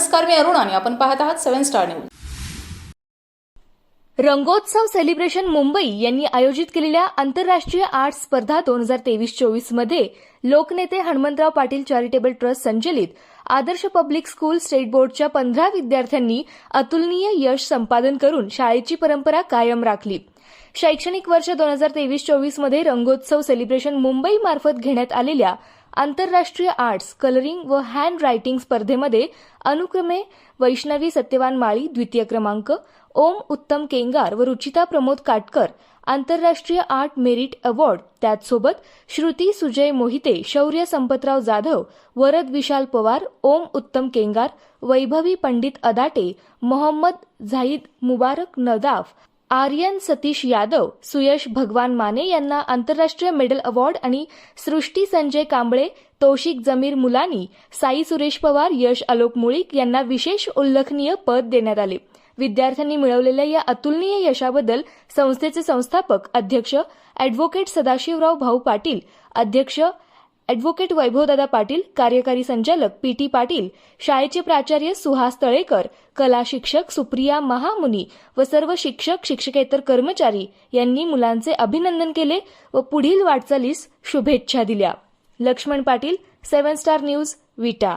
नमस्कार मी अरुण आणि आपण पाहत आहात seven star news. Rangotsav celebration Mumbai यांनी आयोजित केलेल्या आंतरराष्ट्रीय आर्ट स्पर्धा दोन हजार तेवीस चोवीसमध्ये लोकनेते हनुमंतराव पाटील चॅरिटेबल ट्रस्ट संचलित आदर्श पब्लिक स्कूल स्टेट बोर्डच्या पंधरा विद्यार्थ्यांनी अतुलनीय यश संपादन करून शाळेची परंपरा कायम राखली. शैक्षणिक वर्ष दोन हजार तेवीस चोवीसमध्ये रंगोत्सव सेलिब्रेशन मुंबई मार्फत घेण्यात आलेल्या आंतरराष्ट्रीय आर्ट्स कलरिंग व हँड रायटिंग स्पर्धेमध्ये अनुक्रमे वैष्णवी सत्यवान माळी द्वितीय क्रमांक ओम उत्तम केंगार व रुचिता प्रमोद काटकर आंतरराष्ट्रीय आर्ट मेरिट अवॉर्ड. त्याचसोबत श्रुती सुजय मोहिते शौर्य संपतराव जाधव वरद विशाल पवार ओम उत्तम केंगार वैभवी पंडित अदाटे मोहम्मद झाईद मुबारक नदाफ आर्यन सतीश यादव सुयश भगवान माने यांना आंतरराष्ट्रीय मेडल अवॉर्ड आणि सृष्टी संजय कांबळे तौशिक जमीर मुलानी साई सुरेश पवार यश आलोक मुळीक यांना विशेष उल्लेखनीय पद देण्यात आले. विद्यार्थ्यांनी मिळवलेल्या या अतुलनीय यशाबद्दल संस्थेचे संस्थापक अध्यक्ष अॅडव्होकेट सदाशिवराव भाऊ पाटील अध्यक्ष ॲडव्होकेट वैभवदादा पाटील कार्यकारी संचालक पी टी पाटील शाळेचे प्राचार्य सुहास तळेकर कला शिक्षक सुप्रिया महामुनी व सर्व शिक्षक शिक्षकेतर कर्मचारी यांनी मुलांचे अभिनंदन केले व पुढील वाटचालीस शुभेच्छा दिल्या. Laxman Patil seven star news Vita.